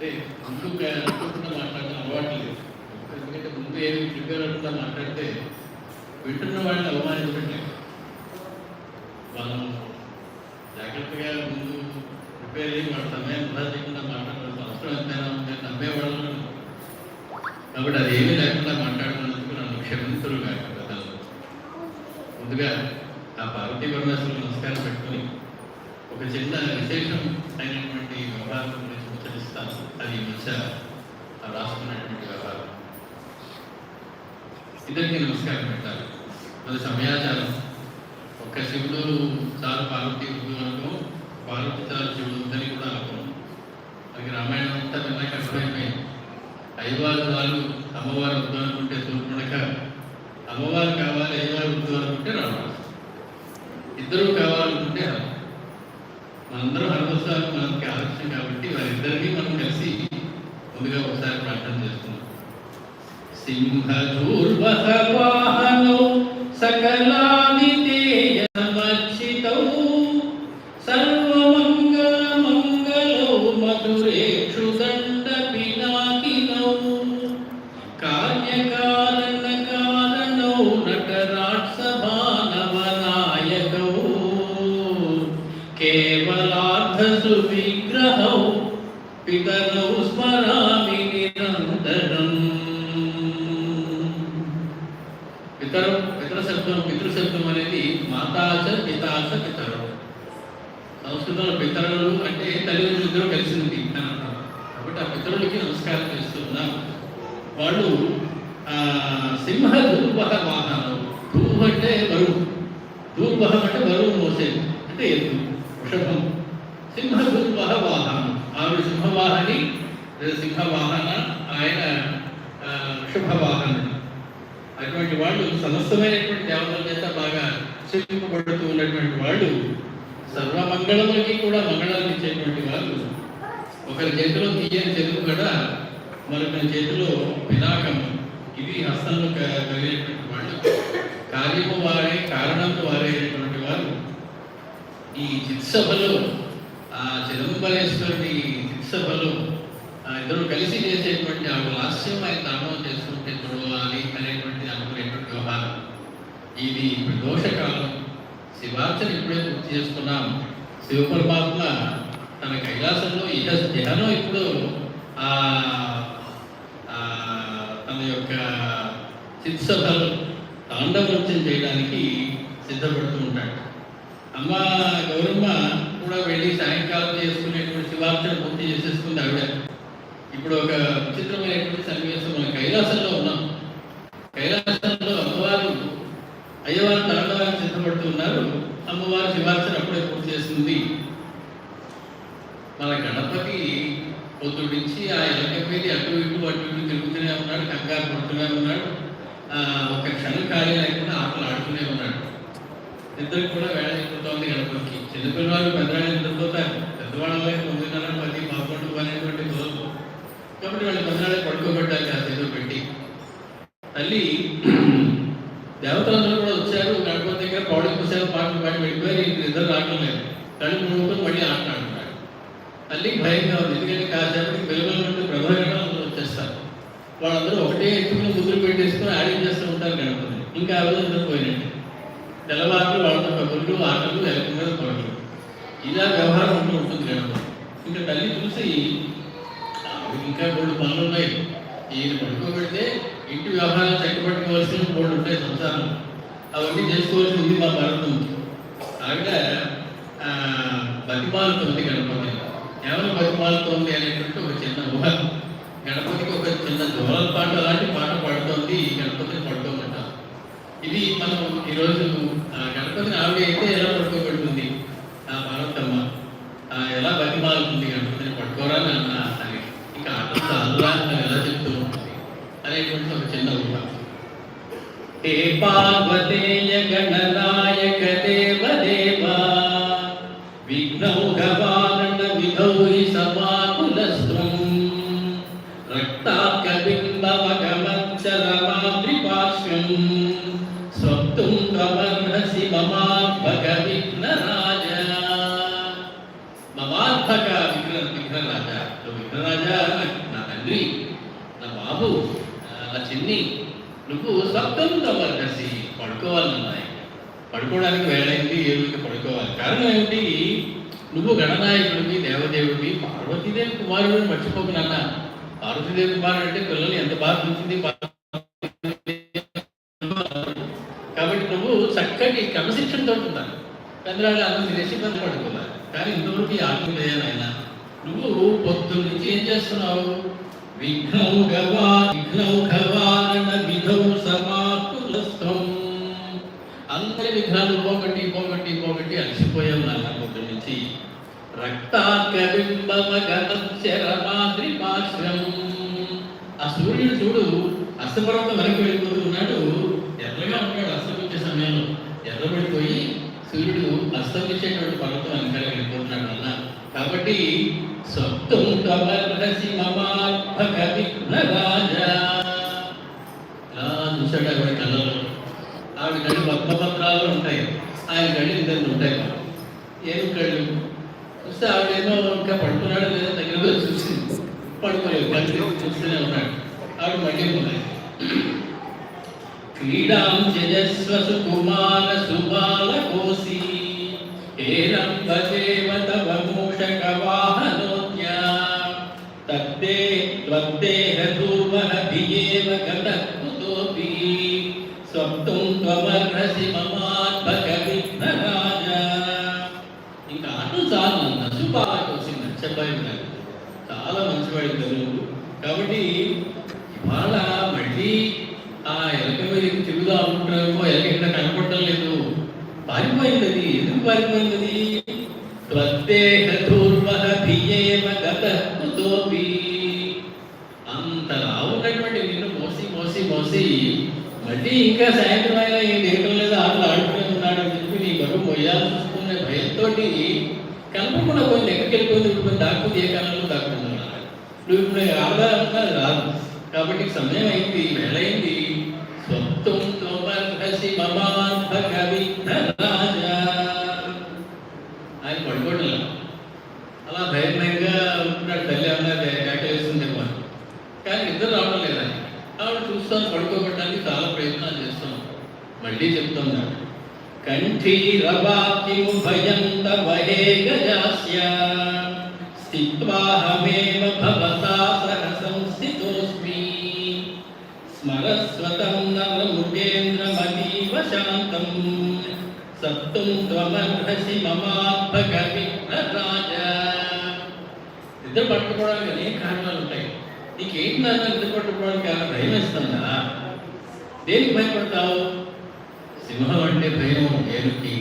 అంటే అందుకు అనుకోకుండా మాట్లాడడం అలవాటు లేదు. ఎందుకంటే ముందు ఏమి ప్రిపేర్ అవ్వకుండా మాట్లాడితే వింటున్న వాళ్ళని అవమానించట్లేదు మనం జాగ్రత్తగా ముందు ప్రిపేర్ అయ్యి వాళ్ళ సమయం వృధా చేయకుండా మాట్లాడాల్సిన అవసరం ఎంతైనా ఉంది నమ్మేవాళ్ళు కాబట్టి అది ఏమీ లేకుండా మాట్లాడినందుకు నన్ను క్షమించరు కాక ముందుగా ఆ పార్వతీ పరమేశ్వరులు నమస్కారం పెట్టుకుని ఒక చిన్న విశేషం అయినటువంటి వ్యవహారం అది ఈ మధ్య రాసుకున్నటువంటి వ్యవహారం. ఇద్దరికి నమస్కారం పెట్టాలి అది సమయాచారం. ఒక్క శివుడు చాలు పార్వతి అనుకో పార్వతి చాలు శివుడు ఉందని కూడా అనుకోను అది రామాయణం అంతా విన్నాక అర్థమైపోయింది అయ్యవారు వాళ్ళు అమ్మవారు వద్దు అనుకుంటే తూర్పునక అమ్మవారు కావాలి అయ్యవారు వద్దు అనుకుంటే రావాలి. ఇద్దరు కావాలనుకుంటే రావాలి. అందరూ హనుమస్వామి మనకి ఆలోచన కాబట్టి వారిద్దరినీ మనం కలిసి ముందుగా ఒకసారి ప్రార్థన చేస్తున్నాం సింహదూర్వహవాహనో సకలా పితాచ పితరం సంస్కృతంలో పితరులు అంటే తల్లిదండ్రులు ఇద్దరు కలిసింది అని కాబట్టి ఆ పితరులకి నమస్కారం చేస్తున్నాం వాళ్ళు సింహ దుర్వహ వాహనం. ధూహ అంటే బరువు దూర్వహం అంటే బరువు మోసేది. అంటే ఎత్తు వృషభం సింహ దుర్వహ వాహనం ఆవిడ సింహవాహని లేదా సింహవాహన ఆయన ఆ, వృషభవాహనుడు అటువంటి వాళ్ళు సమస్తమైనటువంటి దేవతల చేత బాగా చెప్పుపడుతూ ఉన్నటువంటి వాళ్ళు సర్వమంగళములకి కూడా మంగళాన్ని ఇచ్చేటువంటి వాళ్ళు ఒకరి చేతిలో తీయని చెరువు కూడా మరొకరి చేతిలో పినాకం. ఇది హస్తంలో క- కలిగినటువంటి వాళ్ళు. కార్యము వారే కారణము వారైనటువంటి వారు. ఈ చిత్సభలో ఆ చిదంబరేశ్వరుడి చిత్సభలో ఇద్దరు కలిసి చేసేటువంటి ఆ లాస్యం ఆయన తాండవం చేసుకుంటే చూడాలి అనేటువంటి అనుకునేటువంటి వ్యవహారం. ఇది ఇప్పుడు దోషకాలం. శివార్చన ఇప్పుడే పూర్తి చేసుకున్నాం. శివపరమాత్మ తన కైలాసంలో ఇహ ఇహలో ఇప్పుడు ఆ తన యొక్క చిత్సభలు తాండవృత్యం చేయడానికి సిద్ధపడుతూ ఉంటాడు. అమ్మ గౌరమ్మ కూడా వెళ్ళి సాయంకాలం చేసుకునేటువంటి శివార్చన పూర్తి చేసేసుకుంది ఆవిడ. ఇప్పుడు ఒక విచిత్రమైనటువంటి సన్నివేశం మన కైలాసంలో ఉన్నాం. కైలాసంలో అమ్మవారు అయ్యవారు తాండవానికి సిద్ధపడుతున్నారు అమ్మవారు శివార్చన అప్పుడే పూర్తి మన గణపతి పొద్దుడించి ఆ ఎలక మీద అటు ఇటు అటు ఇటు తిరుగుతూనే ఉన్నాడు కంగారు పడుతూనే ఉన్నాడు. ఒక క్షణం ఖాళీ లేకుండా ఆటలు ఆడుతూనే ఉన్నాడు. ఇద్దరికి కూడా వేళ ఎక్కుతోంది గణపతికి. చిన్నపిల్లవాళ్ళు పెద్దవాళ్ళు నిద్రపోతారు పెద్దవాళ్ళే తొమ్మిదిన్నర పది పదకొండు అనేటువంటి రోజు. కాబట్టి వాళ్ళు పెద్దవాళ్ళకి పడుకోబెట్టాలి కాసేదో పెట్టి. తల్లి దేవతలందరూ కూడా వచ్చారు. గణపతి దగ్గర పౌడి కుసేపు పాటలు పాడి వెళ్ళిపోయారు. ఇంక ఇద్దరు రావడం లేదు. కళ్ళు మూడుకొని మళ్ళీ ఆటలాడుతున్నారు తల్లికి భయంగా ఉంది. ఎందుకంటే కాసేపటికి పిల్లల నుండి ప్రభావం వచ్చేస్తారు. వాళ్ళందరూ ఒకటే ఎత్తుకుని ముద్దులు పెట్టేసుకుని ఆడించేస్తూ ఉంటారు గణపతి ఇంకా ఆ రోజు అందరూ పోయినట్టు. తెల్లవారులు వాళ్ళతో కబుర్లు ఆటలు ఎలక మీద ఇలా వ్యవహారం ఉంటూ ఉంటుంది గణపతి. ఇంకా తల్లి చూసి ఇంకా కొన్ని పనులు ఉన్నాయి. ఈయన పడుకోబెడితే ఇంటి వ్యవహారాలు చక్కబట్టుకోవాల్సిన మూడు ఉంటాయి సంసారం అవన్నీ చేసుకోవాల్సి ఉంది మా భరతం. ఆవిడ ఆ, బతిమాలుతోంది గణపతి. ఎవరు బతిమాలుతోంది అనేటువంటి ఒక చిన్న ఊహ. గణపతికి ఒక చిన్న దూరం పాట లాంటి పాట పడుతోంది ఈ గణపతిని పడుకోమంటాం ఇది మనం ఈరోజు ఆ, గణపతిని ఆవిడ అయితే ఎలా పడుకోబెడుతుంది ఆ పార్వతమ్మ ఎలా బతిమాలుతుంది గణపతిని పట్టుకోరా అని అన్న అని. ఇంకా ఆటంతా అల్లా ఎలా చెప్తూ ఉంటుంది అనేటువంటి ఒక చిన్న ఊహ. పార్వతే బింబమగమచ్చరమాద్రిపార్శ్వం స్వప్తుం కమర్హసి మమార్భగ విఘ్నరాజ మమార్భగ విఘ్న విఘ్నరాజ. విఘ్నరాజా నా తండ్రి నా బాబు ఆ, నా చిన్ని నువ్వు సప్తం తమర్గసి పడుకోవాలన్నా పడుకోవడానికి వేళైంది ఏమిటి పడుకోవాలి. కారణం ఏమిటి? నువ్వు గణనాయకుడివి దేవదేవుడివి పార్వతీదేవి కుమారుడు మర్చిపోకు నాన్న. పార్వతీదేవి కుమారుడు అంటే పిల్లల్ని ఎంత బాగా పెంచింది చక్కటి క్రమశిక్షణతో ఉండాలి పెద్దవాళ్ళు అందరూ తినేసి పెద్ద కానీ ఇంతవరకు ఆత్మీయమైన నువ్వు పొద్దు నుంచి ఏం చేస్తున్నావు? విఘ్నౌ గవా విఘ్నౌ గవారణ విధౌ సమాకులస్థం అందరి విఘ్నాలు పోగొట్టి పోగొట్టి పోగొట్టి అలసిపోయావు నాన్న పొద్దు నుంచి. రక్తాకబింబమగతశరమాద్రిపాశ్రం ఆ సూర్యుడు చూడు అస్తపర్వతం వెనక్కి వెళ్ళిపోతూ ఉన్నాడు. ఎర్రగా ఉంటాడు అస్తమించే సమయంలో. ఎర్రబడిపోయి సూర్యుడు అస్తమించేటువంటి పర్వతం వెనకాల వెళ్ళిపోతున్నాడు అన్న. కాబట్టి సప్తం కమర్హసి మమాత్మక విఘ్నరాజా ఇలా చూశాడు ఆవిడ కళ్ళలో? ఆవిడ కళ్ళు పద్మపత్రాలు ఉంటాయి. ఆయన కళ్ళు ఇద్దరు ఉంటాయి. ఏం కళ్ళు? చూస్తే ఆవిడేమో ఇంకా పడుకున్నాడు లేదా దగ్గర పోయి చూసింది. పడుకోలేదు. కళ్ళు చూస్తూనే ఉన్నాడు. ఆవిడ మళ్ళీ ఉన్నాయి క్రీడాం జయస్వ కుమార సుబాల కోసి ఏనం భజేవ తవ మూషక వాహనోజ్ఞా తద్దే త్వద్దేహ ధూమః ధియేవ గతకుతోపి స్వప్తుం త్వమర్హసి మమాత్మక విఘ్నరాజ ఇంకా అటు చాలు అన్న సుబాలకు వచ్చింది చెప్పాయి చాలా మంచివాడి తెలుగు. కాబట్టి ఇవాళ మళ్ళీ ఆ ఎలక మీద తిరుగుదా ఉంటున్నామో ఎలక ఇక్కడ కనపడటం లేదు పారిపోయింది అది ఎందుకు పారిపోయింది అది ప్రత్యేక ధూర్మః ధియేవ గతకుతోపి అంతలా ఉన్నటువంటి నిన్ను మోసి మోసి మోసి మళ్ళీ ఇంకా సాయంత్రం అయినా ఏం దిగటం లేదు ఆటలు ఆడుతూనే ఉన్నాడు అని చెప్పి నీ బరువు మొయ్యాల్సి వస్తున్న భయంతో కనపడకుండా పోయింది ఎక్కడికి వెళ్ళిపోయింది ఇప్పుడు దాక్కుంది ఏ కాలంలో దాక్కుంటున్నా నువ్వు ఇప్పుడు కాదు. కాబట్టి సమయం అయింది వేళ అయింది స్వత్వం త్వమర్హసి మమాత్మక విఘ్నరాజా ఆయన పడుకోవడం అలా భయం భయంగా ఉంటున్నాడు తల్లి అన్నది కేకలేస్తుందేమో అని. కానీ ఇద్దరు రావడం లేదా కాబట్టి చూస్తాను పడుకోబెట్టడానికి చాలా ప్రయత్నాలు చేస్తాం మళ్ళీ చెప్తున్నాడు కంఠీరవాక్యము భయంత వహే గజాస్య స్థిత్వాహమేవ భవతా స్మరస్వతం నరమృగేంద్రమతీవ శాంతం సప్తుం త్వమర్హసి కవి విఘ్నరాజా నిద్ర పట్టుకోవడానికి అనేక కారణాలు ఉంటాయి నీకేంటి నాన్న నిద్ర పట్టుకోవడానికి కారణం భయం దేనికి భయపడతావు? సింహం అంటే భయం ఏనుగుకి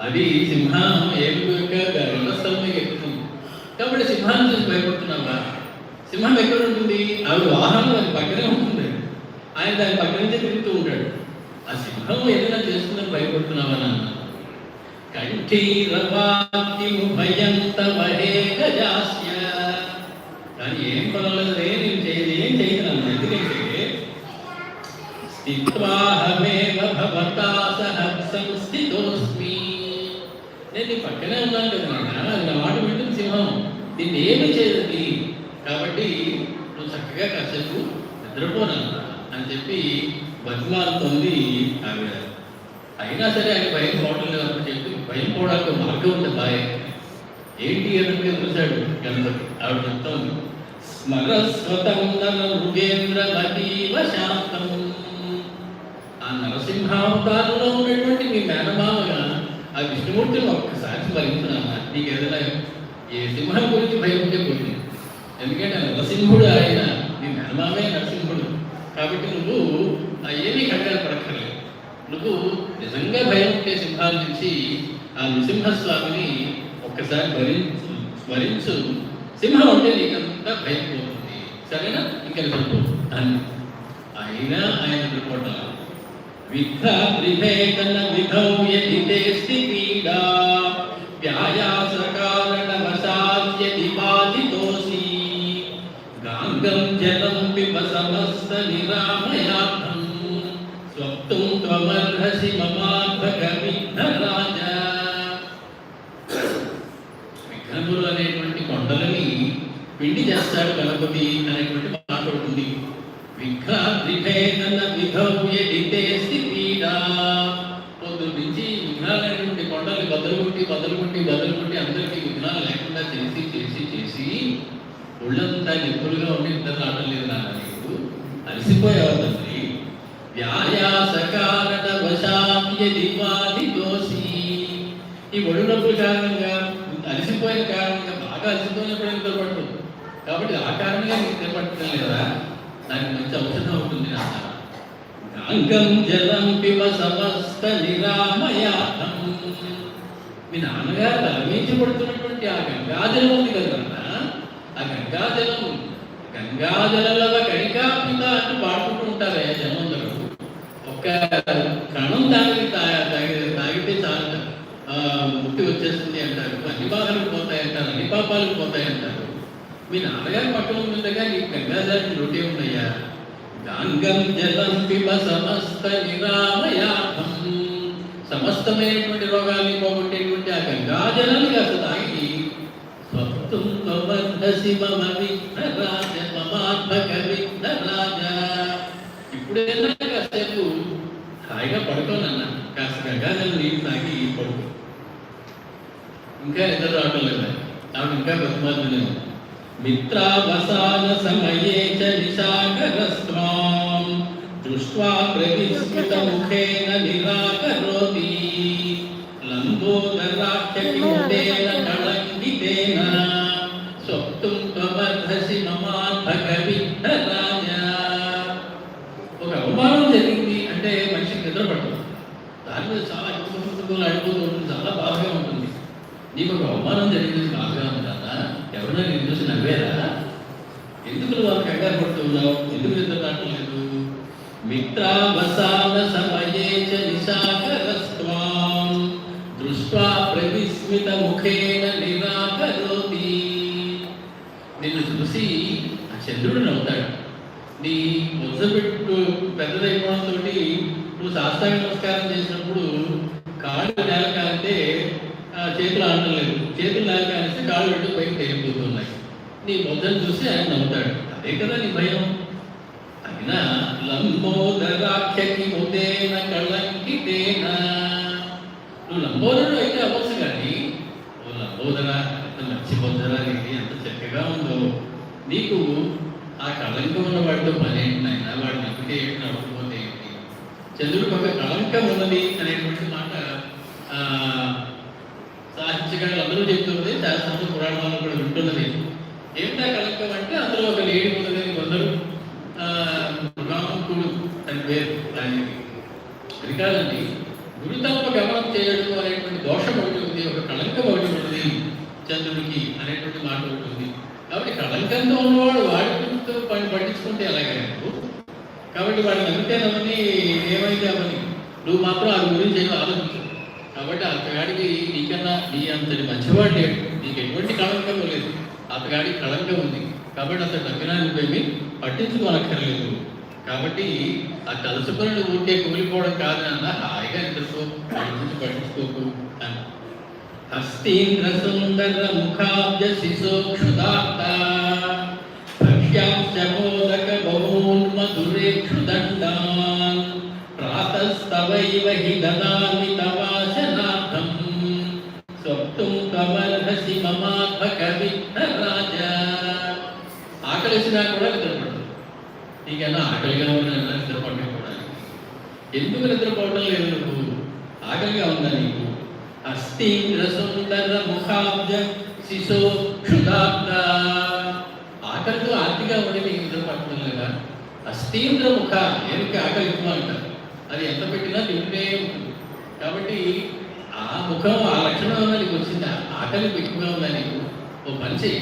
అది సింహం ఏనుగు యొక్క రంగస్థలం ఎక్కుతుంది కాబట్టి సింహాన్ని చూసి భయపడుతున్నావా? సింహం ఎక్కడ ఉంటుంది ఆవిడ వాహనం అది పక్కనే ఉంటుంది. ఆయన దాని పక్క నుంచే తిరుగుతూ ఉంటాడు. ఆ సింహం ఏదైనా చేసుకుని భయపడుతున్నావని నాన్న? భయంత మహే గజాస్య. కానీ ఏం పర్వాలేదు నేను చేయదు ఏం చేయగలను ఎందుకంటే స్థిత్వాహమేవ భవతా సహ సంస్థితోస్మి. నేను నీ పక్కనే ఉన్నాను కదా నాన్న నా మాట వింటుంది సింహం. దీన్ని ఏమి చేయదు కాబట్టి నువ్వు చక్కగా కాసేపు నిద్రపోనన్నా అని చెప్పి బతిమాలుతోంది ఆవిడ. అయినా సరే ఆయన భయం పోవటం లేదు అని చెప్పి భయం పోవడానికి మార్గం ఉంది బాయ్. ఏంటి అని చూశాడు గణపతి. ఆవిడ చెప్తాను స్మరస్వతం నర మృగేంద్రమతీవ శాంతం. ఆ నరసింహావతారంలో ఉన్నటువంటి మీ మేనమామగా ఆ విష్ణుమూర్తిని ఒక్కసారి స్మరించున్నామా నీకు ఏదైనా ఏ సింహం గురించి భయం ఉంటే పోయింది ఎందుకంటే నరసింహుడు ఆయన. మీ మేనమామే నరసింహుడు. కాబట్టి నువ్వు ఆ ఏమీ కంగారు పడక్కర్లేదు. నువ్వు నిజంగా భయం ఉంటే సింహాల నుంచి ఆ నృసింహస్వామిని ఒక్కసారి భరించు స్మరించు. సింహం అంటే నీకంతా భయం పోతుంది. సరేనా? ఇంకా చెప్పు. అని అయినా ఆయన రిపోర్టర్ విఘ్నవిభేదన విధౌ యదితే స్థితిడా వ్యాయాస కారణ గాంగం జలం పిబ సమస్త నిరామయార్థం స్వప్తుం త్వమర్హసి మమార్థ విఘ్నరాజా విఘ్నములు అనేటువంటి కొండలని పిండి చేస్తాడు గణపతి అనేటువంటి ఒళ్ళంతా నిప్పులుగా ఉండి ఇద్దరు ఆటలేదు నాన్న నీకు అలసిపోయావు తండ్రి వ్యాయాసకారణ వశాప్య దివాది దోషి. ఈ ఒళ్ళు నొప్పుల కారణంగా అలసిపోయిన కారణంగా బాగా అలసిపోయినప్పుడు నిద్రపడదు కాబట్టి ఆ కారణంగా నీకు నిద్రపట్టడం లేదా? దానికి మంచి ఔషధం ఉంటుంది నాన్న గంగం జలం పివ సమస్త నిరామయాతం మీ నాన్నగారు తలమించబడుతున్నటువంటి ఆ గంగాజలం ఉంది కదా ఆ గంగాజలం గంగాజలవ కణికా అంటూ పాడుకుంటూ ఉంటారు ఏ జనందరూ ఒక్క కణం తాగి తాగి తాగితే చాలా. ముట్టి ముక్తి వచ్చేస్తుంది అంటారు. అన్ని బాధలు పోతాయంటారు అన్ని పాపాలు పోతాయంటారు మీ నాన్నగారి పట్టణం ఉండగా నీకు గంగాజలం రొటీ ఉన్నాయా? గంగం జలం పిబ సమస్త నిరామయాహం. సమస్తమైనటువంటి రోగాల్ని పోగొట్టేటువంటి ఆ గంగాజలాన్ని కాస్త తాగి ఇప్పుడైనా కాసేపు హాయిగా పడుకోనన్నా కాస్త గంగాజలం నీళ్ళు తాగి పడుకో ఇంకా నిద్ర రావటం లేదా ఆవిడ ఇంకా బతుమార్పునే మిత్రావసాన సమయే చ నిశాకరస్త్వాం దృష్ట్వా ప్రవిస్మిత ముఖేన నిరాకరోతి లంబోదరాఖ్యకిముదేన కళంకితేన. వర్ధసి త్వమర్హసి ఒక అవమానం జరిగింది అంటే మనిషికి నిద్ర దాని మీద చాలా కుటుంబం అడిపోతూ ఉంటుంది చాలా బాధగా ఉంటుంది. నీకు ఒక అవమానం జరిగింది బాధగా ఉంది కదా ఎవరైనా నేను చూసి నవ్వేరా? ఎందుకు నువ్వు కంగారు పడుతున్నావు ఎందుకు నిద్ర రావట్లేదు మిత్రావసాన సమయే చ నిశాకరస్త్వాం దృష్ట్వా ప్రవిస్మిత ముఖేన నిరాకరోతి నిన్ను చూసి ఆ చంద్రుడు నవ్వుతాడు. నీ మొదలుపెట్టు పెద్దదైపోవడంతో నువ్వు సాష్టాంగ నమస్కారం చేసినప్పుడు కాళ్ళు నేల కాలితే చేతులు ఆడటం లేదు. చేతులు నేల కాలిస్తే కాళ్ళు పెట్టు పైకి తేలిపోతున్నాయి. నీ మొదలు చూసి ఆయన నవ్వుతాడు. అదే కదా నీ భయం. అయినా లంబోదరాఖ్యకి ఉదేన కళంకితేన నువ్వు లంబోదరుడు అయితే అవ్వచ్చు కానీ ఓ ఎంత పొందడానికి ఎంత చక్కగా ఉందో. నీకు ఆ కళంకం ఉన్న వాడితో పని ఏంటి నాయన వాడు నవ్వితే ఏంటి నవ్వకపోతే ఏంటి? చంద్రుడికి ఒక కళంకం ఉన్నది అనేటువంటి మాట ఆ, సాహిత్యకారులు అందరూ చెప్తుంది శాస్త్రంలో పురాణాలు కూడా ఉంటున్నది ఏమిటా కళంకం అంటే అందులో ఒక లేడి ఉన్నది కొందరు ఆ, అని పేరు దానికి అది కాదండి. గురుతత్వ గమనం చేయడం అనేటువంటి దోషం ఒకటి ఉంది ఒక కళంకం ఒకటి ఉంది చంద్రుడికి అనేటువంటి మాట ఉంటుంది. కాబట్టి కళంకంతో ఉన్నవాడు వాడితో పని పట్టించుకుంటే ఎలాగే కాబట్టి వాడు నమ్మితే నమ్మని ఏమైతే అవని నువ్వు మాత్రం ఆ గురించి ఏదో ఆలోచించు. కాబట్టి అతగాడికి నీకన్నా నీ అంతటి మంచివాడు లేడు. నీకు ఎటువంటి కళంకం లేదు. అతగాడికి కళంకం ఉంది. కాబట్టి అతను నమ్మినా నువ్వేమి పట్టించుకోనక్కర్లేదు. కాబట్టి ఆ తలుసుకుని ఊరికే కూలిపోవడం కాదు అన్న హాయిగా నిద్రపో పట్టించుకోకు అని హస్తీంద్ర సుందర ముఖాబ్జ శిశోక్షుదాత్త భక్ష్యాంశ మోదక బహూన్ మధురేక్షు దండాన్ ప్రాతస్తవైవ హి దదామి తవాశనాథం స్వప్తుం కమర్హసి మమాత్మక విఘ్నరాజ ఆకలిసినా కూడా నిద్రపడదు. నీకన్నా ఆకలిగా ఉన్నా నిద్రపడకపోవడానికి ఎందుకు నిద్రపోవడం లేదు నువ్వు? ఆకలిగా ఉందా నీకు సుందర ముఖాబ్జ శిశో క్షుదాబ్ద ఆకలితో ఆర్తిగా ఉండేది ఇంద్ర నిద్ర అస్థీంద్ర ముఖ ఏమిటి ఆకలి ఎక్కువ అంటారు అది ఎంత పెట్టినా తింటే ఉంటుంది। కాబట్టి ఆ ముఖం ఆ లక్షణం వల్ల నీకు వచ్చింది. ఆకలి ఎక్కువగా ఉందా నీకు? ఓ పని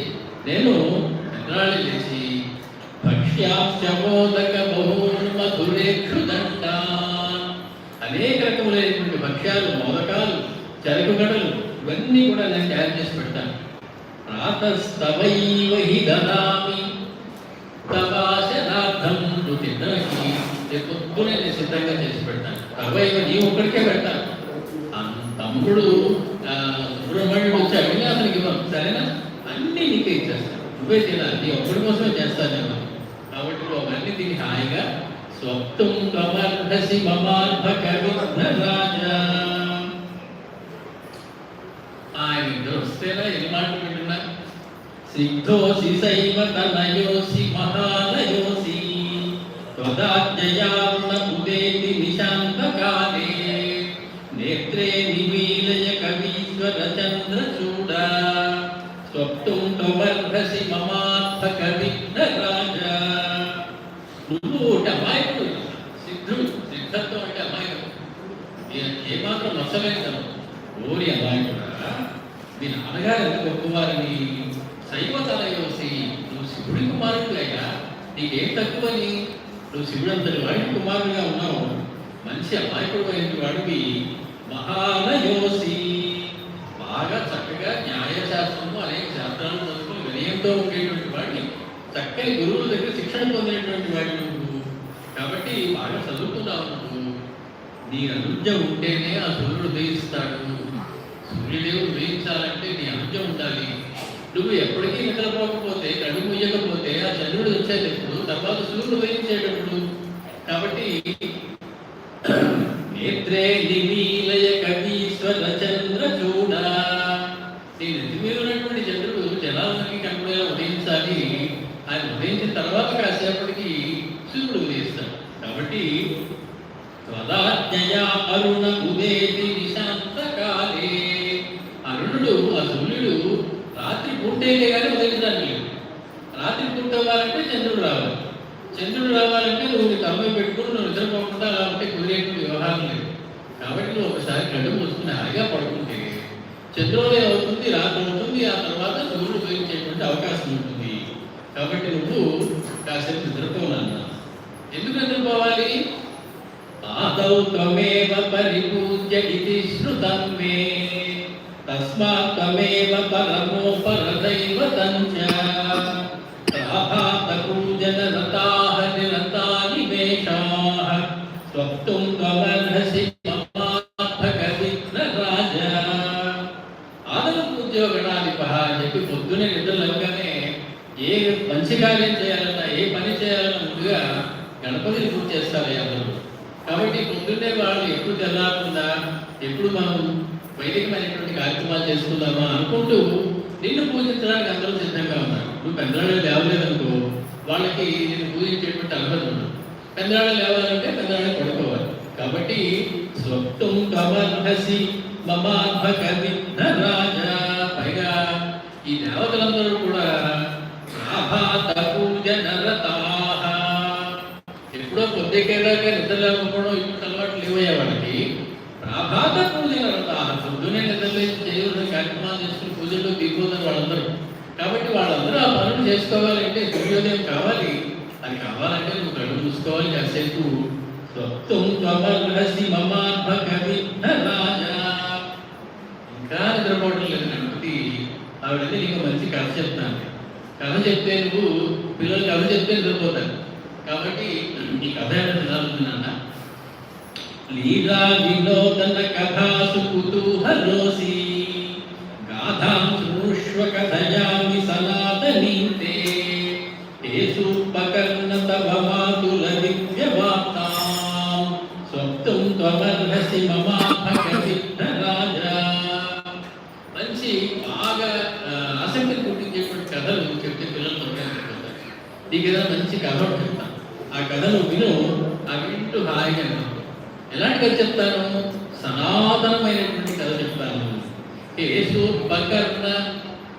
నేను నిద్రాళి లేచి భక్ష్యామోదక బహూన్ మధురేక్షుదండ అనేక రకములైనటువంటి భక్ష్యాలు మోదకాలు చెరకు గడలు ఇవన్నీ కూడా నేను తయారు చేసి పెడతాను. ప్రాతస్తవైవ హి దదామి తపాశనార్థం నువ్వు తినడానికి రేపు పొద్దునే నేను సిద్ధంగా చేసి పెడతాను. తవైవ నీ ఒక్కడికే పెడతాను. తమ్ముడు సుబ్రహ్మణ్యుడు వచ్చాడు అడిగినా అతనికి ఇవ్వను. సరేనా? అన్నీ నీకే ఇచ్చేస్తాను. నువ్వే తినాలి. నీ ఒక్కడి కోసమే చేస్తాను నేను. కాబట్టి నువ్వు అవన్నీ తిని హాయిగా స్వప్తం కమర్ధసి కమర్హసి కవిర్ధ రాజా. ఆయన ఇద్దరు వస్తేనా ఎన్ని మాటలు వింటున్నా సిద్ధోసి శైవ తనయోసి మహాలయోసి. త్వదాజ్ఞయారుణ ఉదేతి నిశాంతకాలే. నేత్రే నిమీలయ కవీశ్వర చంద్రచూడ స్వప్తుం త్వమర్హసి మమాత్మక విఘ్న రాజా నువ్వు అంటే అమాయకుడు సిద్ధుడు సిద్ధత్వం అంటే అమాయకుడు ఏమాత్రం నచ్చలేదు ఓరి అమాయకుడా మీ నాన్నగారు ఎంత గొప్పవారిని శైవ నువ్వు శివుడి కుమారుడు అయ్యా. నీకేం తక్కువని? నువ్వు శివుడు అంతటి వాడికి కుమారుడుగా ఉన్నావు. మంచి అమాయకుడు అయిన వాడివి మహానయోసి బాగా చక్కగా న్యాయశాస్త్రము అనేక శాస్త్రాలు చదువుకుని వినయంతో ఉండేటువంటి వాడిని చక్కని గురువుల దగ్గర శిక్షణ పొందినటువంటి వాడిని నువ్వు. కాబట్టి బాగా చదువుకున్నావు నువ్వు. నీ అనుజ్ఞ ఉంటేనే ఆ సూర్యుడు ఉదయిస్తాడు. నీ దేవుడు ఉదయించాలంటే నీ అనుజ్ఞ ఉండాలి. నువ్వు ఎప్పటికీ నిద్రపోకపోతే కళ్ళు ముయ్యకపోతే ఆ చంద్రుడు వచ్చేటప్పుడు తర్వాత సూర్యుడు ఉదయించేటప్పుడు. కాబట్టి నేత్రే నిలయ కవీశ్వర చంద్ర చూడ. నీ నెత్తి మీద ఉన్నటువంటి చంద్రుడు జలాలకి కనుమగా ఉదయించాలి. ఆయన ఉదయించిన తర్వాత కాసేపటికి సూర్యుడు ఉదయిస్తాడు. కాబట్టి త్వదాజ్ఞయా అరుణ ఉదేతి నిశాంతకాలే అరుణుడు ఆ సూర్యుడు రాత్రి పూర్తయితే కానీ ఉదయించడానికి లేదు రాత్రి పూర్తవ్వాలంటే చంద్రుడు రావాలి చంద్రుడు రావాలంటే నువ్వు నీ తమ్మ పెట్టుకుని నువ్వు నిద్రపోకుండా అలా ఉంటే కుదిరేటువంటి వ్యవహారం లేదు కాబట్టి నువ్వు ఒకసారి కళ్ళు మూసుకుని హాయిగా పడుకుంటే చంద్రోదయం అవుతుంది రాత్రి అవుతుంది ఆ తర్వాత సూర్యుడు ఉపయోగించేటువంటి అవకాశం ఉంటుంది కాబట్టి నువ్వు కాసేపు నిద్రపోనన్నా ఎందుకు నిద్రపోవాలి ఆదౌ త్వమేవ పరిపూజ్య ఇతి శృతం మే తస్మాత్ పరమో పరదైవతం చ ప్రాభాత పూజన రతాః నిరతాని వేషాః స్వప్తుం ఈ దేవతలందరూ కూడా ప్రాభాత పూజ ఎప్పుడో పొద్దుకేదాకా నిద్ర లేకపోవడం ఇప్పుడు అలవాటు లేవయ్యా వాళ్ళకి. ప్రాభాత పూజ నరతాహ పొద్దునే నిద్రలేసి దేవుడు కార్యక్రమాలు చేసుకుని పూజల్లో దిగిపోతారు వాళ్ళందరూ. కాబట్టి వాళ్ళందరూ ఆ పనులు చేసుకోవాలంటే సూర్యోదయం కావాలి. అది కావాలంటే నువ్వు కళ్ళు చూసుకోవాలి కాసేపు. స్వప్తం త్వమర్హసి మమాత్మక విఘ్న రాజా ఇంకా నిద్రపోవడం లేదు గణపతి. ఆవిడైతే నీకు మంచి కథ చెప్తాను. కథ చెప్తే నువ్వు పిల్లలు కథ చెప్తే నిద్రపోతారు. కాబట్టి ఈ కథ ఏమైనా లీలా వినోదన కథాసు కుతూహలోసి గాథాం శృణుష్వ కథయామి సనాతనీతే ఏసుపకర్ణ తవ ఏదో మంచి కథ ఒకటి చెప్తాను. ఆ కథను విను ఆ ఇంటూ హాయిగా విను. ఎలాంటి కథ చెప్తాను? సనాతనమైనటువంటి కథ చెప్తాను. కేసు పకర్ణ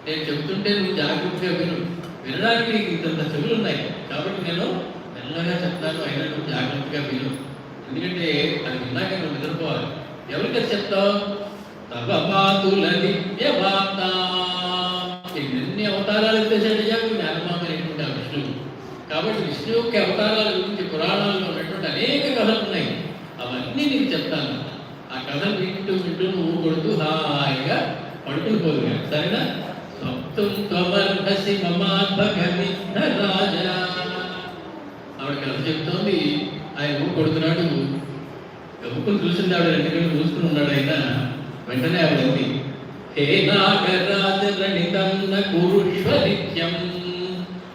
నేను చెప్తుంటే నువ్వు జాగ్రత్తగా విను. వినడానికి నీకు ఇంత చెవులు ఉన్నాయి కాబట్టి నేను మెల్లగా చెప్తాను అయినా నువ్వు జాగ్రత్తగా విను. ఎందుకంటే అది విన్నాక నువ్వు నిద్రపోవాలి. ఎవరికి అది చెప్తావు? తవ మాతుల దివ్యవార్త ఎన్ని అవతారాలు ఎత్తేసాడయ్యా కాబట్టి విష్ణువు యొక్క అవతారాల గురించి పురాణాల్లో ఉన్నటువంటి అనేక కథలు ఉన్నాయి. అవన్నీ నీకు చెప్తాను. ఆ కథలు వింటూ వింటూ నువ్వు కొడుతూ హాయిగా పడుకుని పోదు సరేనా? సప్తం త్వమర్హసి మమాత్మక రాజా ఆవిడ కథ చెప్తోంది. ఆయన ఊరు కొడుతున్నాడు. గబుక్కుని చూసింది ఆవిడ రెండు కళ్ళు చూసుకుని ఉన్నాడు ఆయన. వెంటనే ఆవిడ హే నాగరాజ రణితన్న కురుష్వ నిత్యం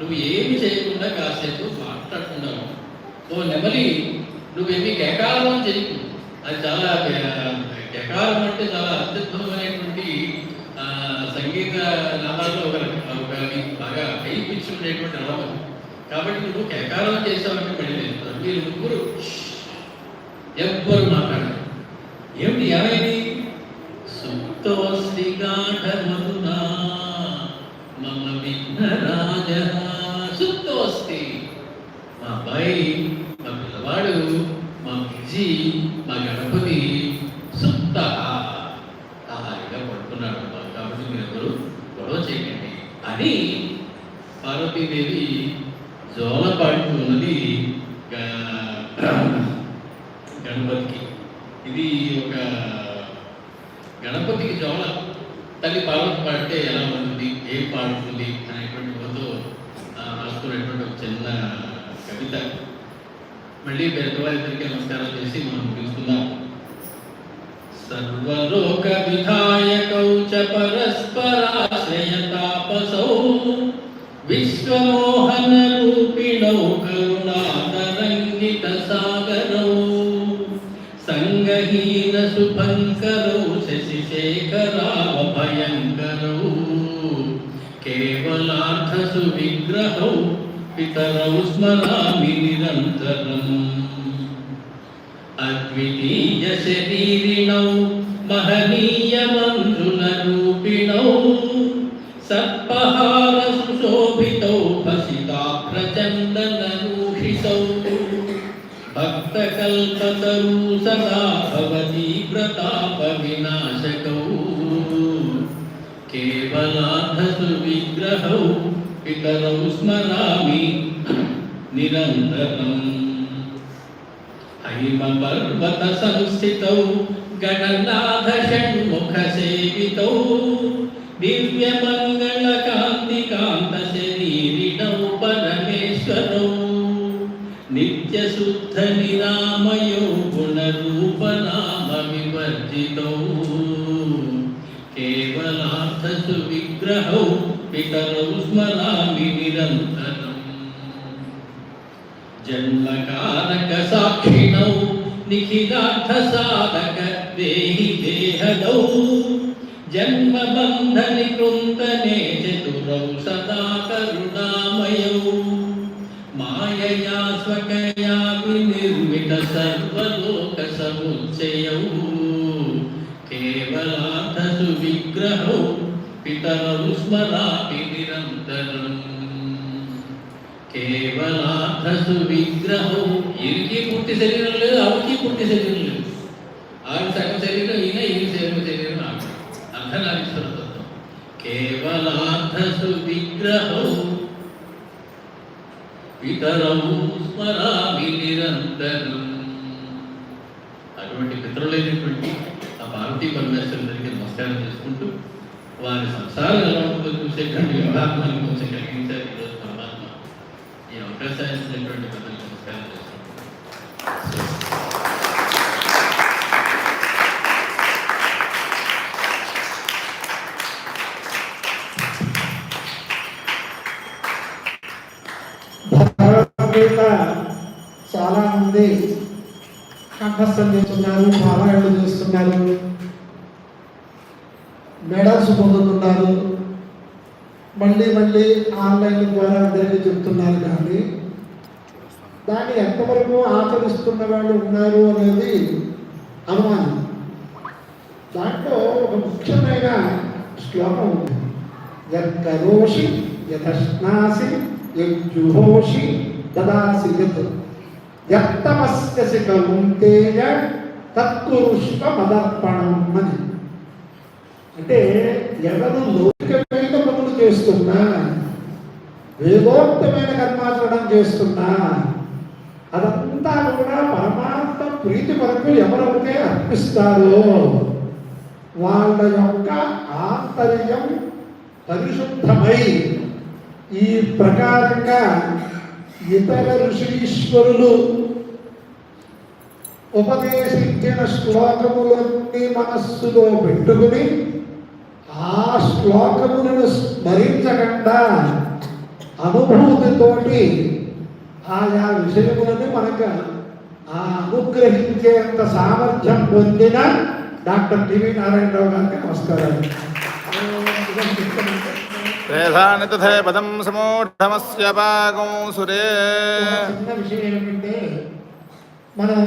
నువ్వు ఏమి చేయకుండా కాసేపు మాట్లాడుతున్నావు ఓ నెమలి నువ్వేమి కేకారం చేయకు. అది చాలా గకారం అంటే చాలా అత్యుత్తమమైనటువంటి సంగీత నామాల్లో ఒక బాగా హై పిచ్ ఉండేటువంటి రావం కాబట్టి నువ్వు కేకారం చేసావంటే మళ్ళీ మీరు ముగ్గురు ఎవ్వరు మాట్లాడారు ఏమిటి ఏమైంది? సుప్తోస్తి గాఢమధునా మమ విఘ్నరాజ సుప్తోస్తి మా అబ్బాయి మా పిల్లవాడు మా బిజీ మా గణపతి సుప్త. హాయిగా పడుకున్నాడు కాబట్టి మీరెవరు గొడవ చేయకండి. అని పార్వతీదేవి జోల పాడుతున్నది గణపతికి. ఇది ఒక గణపతికి జోల. తల్లి పార్వతి పాడితే ఎలా ఉంటుంది? ఏం పాడుతుంది? అనేటువంటి ఊహతో రాసుకున్నటువంటి ఒక చిన్న కవిత. మళ్ళీ పెద్దవారిద్దరికి నమస్కారం చేసి మనం ముగిస్తున్నాం సర్వలోక విధాయకౌ చ పరస్పరాశ్రయతాపసౌ విశ్వమోహన రూపిణౌ కరుణాతరంగిత సాగరౌ సంగహీన సుభంకరౌ శశిశేఖరావ భయంకరౌ కేవలార్థ విగ్రహౌ పితరౌ స్మరామి నిరంతరం. అద్వితీయ శరీరిణౌ మహనీయ మంజుల రూపిణౌ. సర్పహార సుశోభితౌ భసితా ప్రచండన రూషితౌ భక్త కల్పతరు సదా భవతి ప్రతాప వినాశకౌ. కేవలాధసు విగ్రహౌ పితరౌ స్మరామి నిరంతరం. హైమ పర్వత సంస్థితౌ గణనాథ షణ్ముఖ సేవితౌ. దివ్య మంగళ కాంతి కాంత శరీరిణౌ పరమేశ్వరౌ. నిత్య శుద్ధ నిరామయో గుణరూప నామ వివర్జితౌ కేవలార్థ సువిగ్రహౌ పితరౌ స్మర साक्षिणौ निखिलार्थसाधकदेहि देहदौ जन्मबन्धनिकृन्तने सदा करुणामयौ। मायया स्वकया पितरौ स्मरापि निरन्तरम् కేవలార్థసు విగ్రహం ఈయనకి పూర్తి శరీరం లేదు ఆవిడకి పూర్తి శరీరం లేదు. ఆవిడ సగం శరీరం ఈయన ఈయన సగం శరీరం ఆవిడ. అర్ధనారీశ్వర తత్వం కేవలార్థసు విగ్రహం పితరం స్మరామి నిరంతరం. అటువంటి పితరులైనటువంటి ఆ పార్వతీ పరమేశ్వరులకి నమస్కారం చేసుకుంటూ వారి సంసారం ఎలా ఉంటుందో చూసేటువంటి వ్యవహారాన్ని కొంచెం కలిగించారు. ఈరోజు ఈ అవకాశాన్ని ఇచ్చినటువంటి పెద్దలకు నమస్కారం చేస్తున్నాను భగవద్గీత చాలా మంది కంఠస్థం చేస్తున్నారు పారాయణలు చేస్తున్నారు మెడల్స్ పొందుతున్నారు. మళ్ళీ మళ్ళీ ఆన్లైన్ ద్వారా అందరికీ చెప్తున్నారు కానీ దాన్ని ఎంతవరకు ఆచరిస్తున్న వాళ్ళు ఉన్నారు అనేది అనుమానం. దాంట్లో ఒక ముఖ్యమైన శ్లోకం ఉంది. యత్కరోషి యతశ్నాసి యజ్జుహోషి తదాసి యత్. యత్తమస్యసి కౌంతేయ తత్కురుష్వ మదర్పణం అని. అంటే ఎవరు చేస్తున్నా. వేదోక్తమైన కర్మాచరణం చేస్తున్నా. అదంతా కూడా పరమాత్మ ప్రీతి వరకు ఎవరైతే అర్పిస్తారో వాళ్ళ యొక్క ఆంతర్యం పరిశుద్ధమై ఈ ప్రకారంగా ఇతర ఋషీశ్వరులు ఉపదేశించిన శ్లోకములన్నీ మనస్సులో పెట్టుకుని శ్లోకములను స్మరించకుండా అనుభూతితోటి ఆయా విషయములను మనకు ఆ అనుగ్రహించేంత సామర్థ్యం పొందిన డాక్టర్ టివి నారాయణరావు గారికి నమస్కారం. వేదాని తథే పదం సమూఢమస్య పాకం సురే. చిన్న విషయం ఏమిటంటే మనం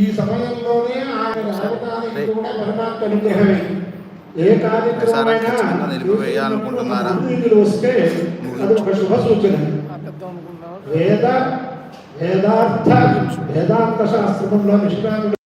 ఈ సమయంలోనే ఆయన రావడానికి కూడా పరమాత్మ అనుగ్రహమే. ఏ కార్యక్రమమైనా ప్రసారం ఖచ్చితంగా నిలిపివేయాలనుకుంటున్నారా? అతిథులు వస్తే అది ఒక శుభ సూచన. వేద వేదార్థ వేదాంత శాస్త్రంలో నిష్ణాతులు